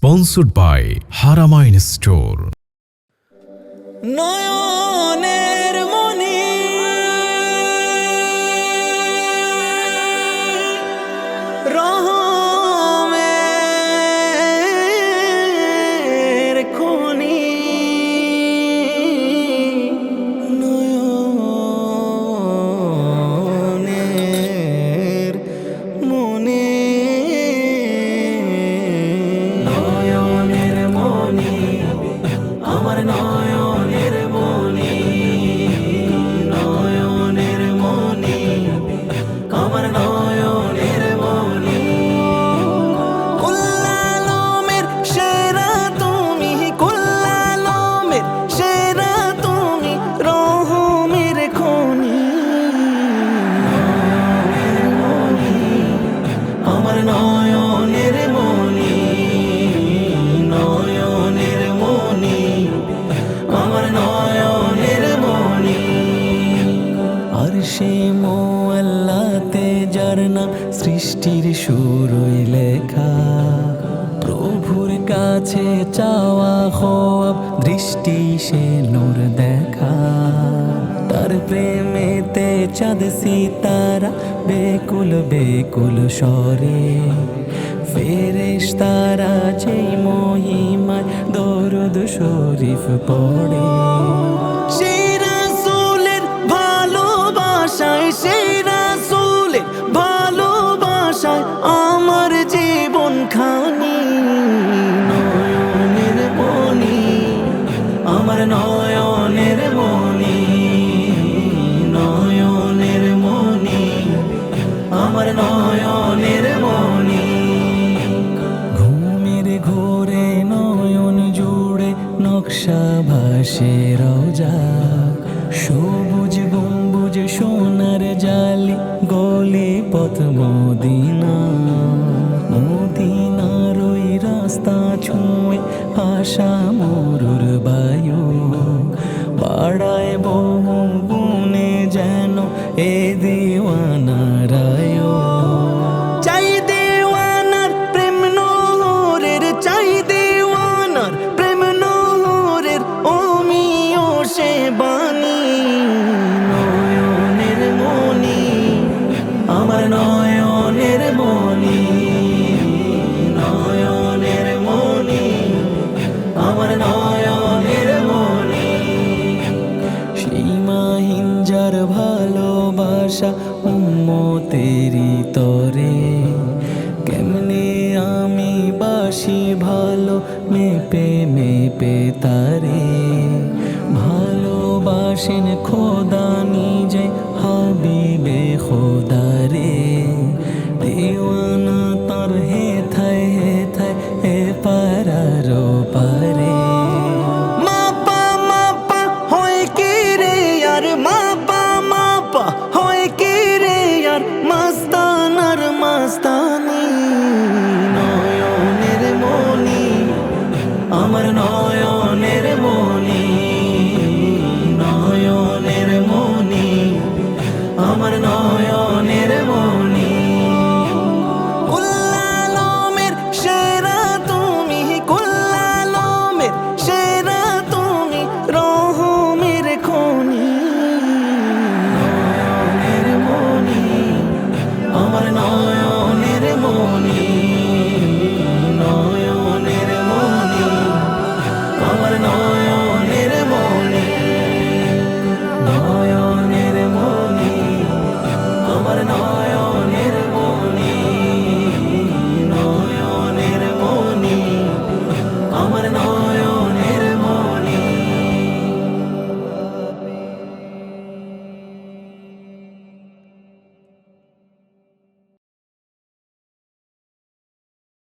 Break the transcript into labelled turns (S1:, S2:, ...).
S1: Sponsored by Haramain store
S2: নয়নের আমার আর সে মোয়াল্লাতে যার নাম সৃষ্টির শুরুই লেখা। প্রভুর কাছে চাওয়া হওয়াব দৃষ্টি সে নূর দেখা। তার প্রেমেতে চাঁদ সিতারা বেকুল বেকুল স্বরে। ফেরেশ তারা যেই মহিমায় দরুদ শরীফ পড়ে। নয়নের মনি নয়নের মনি আমার নয়নের মনি ঘুমের ঘোরে নয়ন জুড়ে নকশা ভাসে রোজা সবুজ গম্বুজ সোনার জালি গলি পথ মদিনা রাস্তা ছুঁয়ে আশা মরুর বায়ু বাড়ায় বহু গুণে যেন এ দিওয়ানারায় চাই দেওয়ানার প্রেম চাই প্রেম বাণী। নয়নের আমার নয়নের মেপে মেপে তারে ভালোবাসেন খোদা নিজে হাবি নয়নের মনি